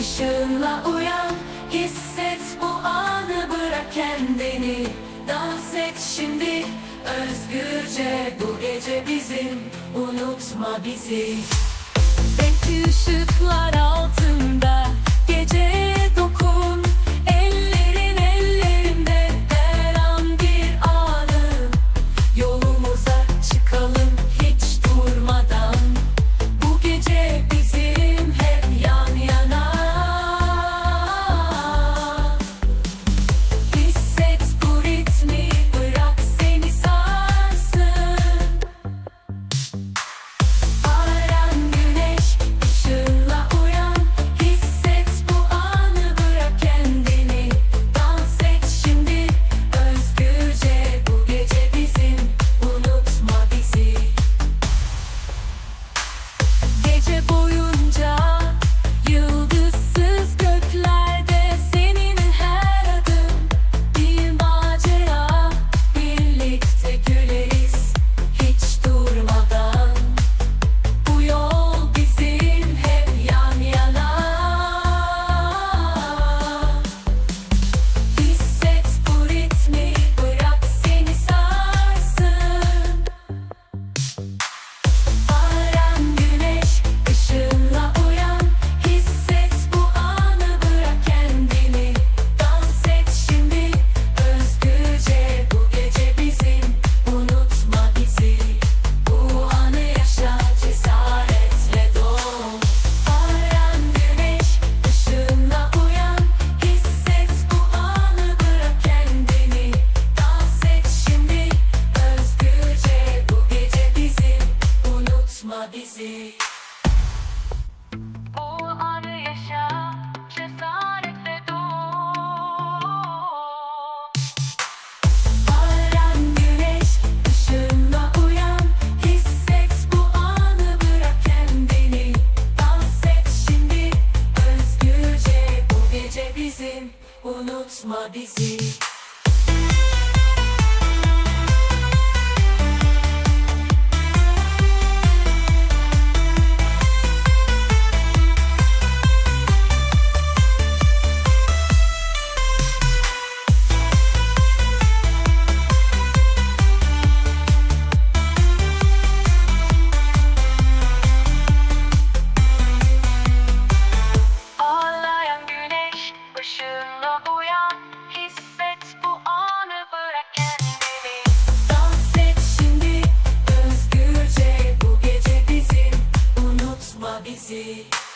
Işığınla uyan, hisset bu anı bırak kendini. Dans et şimdi, özgürce bu gece bizim. Unutma bizi. Belki ışıklar altında gece Unutma bizi. Bu anı yaşa Cesaretle doğ Paran güneş ışığına uyan. Hisset bu anı bırak kendini. Dans et şimdi. Özgürce Bu gece bizim. Unutma bizi. see.